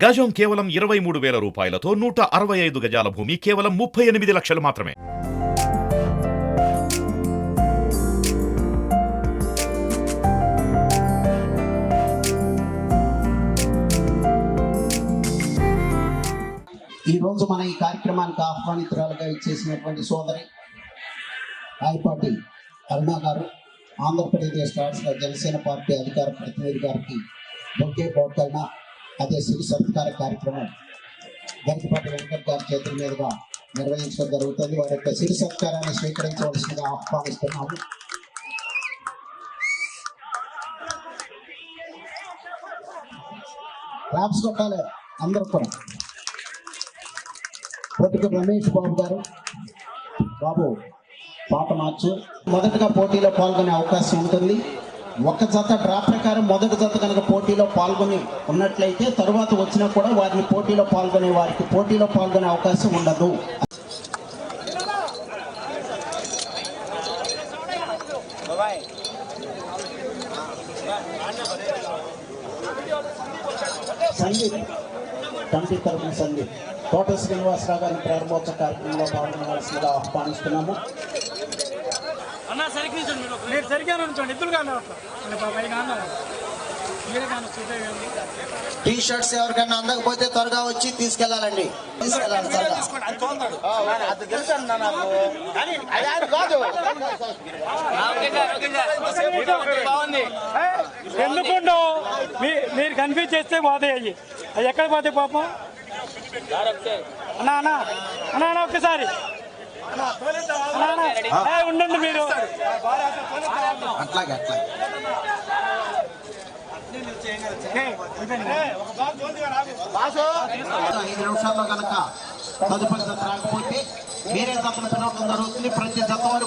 గజం కేవలం ఇరవై మూడు వేల రూపాయలతో నూట అరవై ఐదు గజాల భూమి కేవలం ముప్పై ఎనిమిది లక్షలు మాత్రమే. ఈ రోజు మన ఈ కార్యక్రమానికి ఆహ్వానితురాలుగా ఇచ్చేసినటువంటి సోదరి రాయపాటి అరుణ గారు ఆంధ్రప్రదేశ్ రాష్ట్ర జనసేన పార్టీ అధికార ప్రతినిధి గారికి బొకే బోకల్న అదే శిశు సత్కార కార్యక్రమం. గణపతి వెంకట్ గారి చేతుల మీదుగా నిర్వహించడం జరుగుతుంది. వారి యొక్క శిశు సత్కారాన్ని స్వీకరించవలసిందిగా ఆహ్వానిస్తున్నాము. క్లాప్స్ కొట్టాలి అందరూ కూడా. పోటీకి రమేష్ బాబు గారు. బాబు పాట మార్చు. మొదటగా పోటీలో పాల్గొనే అవకాశం ఉంటుంది. ఒక జత డ్రా ప్రకారం మొదటి జత కనుక పోటీలో పాల్గొని ఉన్నట్లయితే తరువాత వచ్చినా కూడా వారిని పోటీలో పాల్గొనే వారికి పోటీలో పాల్గొనే అవకాశం ఉండదు. సంగీత్ కమిటీ తరఫున సంగీత్ తోట శ్రీనివాసరావు గారిని ప్రారంభోత్సవ కార్యక్రమంలో పాల్గొనవలసిందిగా ఆహ్వానిస్తున్నాము. అన్న సరికి నిల్చోండి మీరు మీరు సరిగ్గా నుంచోండి ఇద్దరు కానీ టీ షర్ట్స్ ఎవరికైనా అందకపోతే త్వరగా వచ్చి తీసుకెళ్ళాలండి. తీసుకెళ్ళాలి ఎందుకుండో? మీ మీరు కన్ఫ్యూజ్ చేస్తే పోతాయి అయ్యి అవి ఎక్కడ పోతాయి పాపం? అన్నా అన్నా. అన్నా అన్నా ఒక్కసారి. ఉండండి మీరు. అట్లాగే అట్లాగే. ఐదు నిమిషాల్లో కనుక తదుపరి జత రాకపోతే వేరే పిలవడం జరుగుతుంది. ప్రతి జత వారు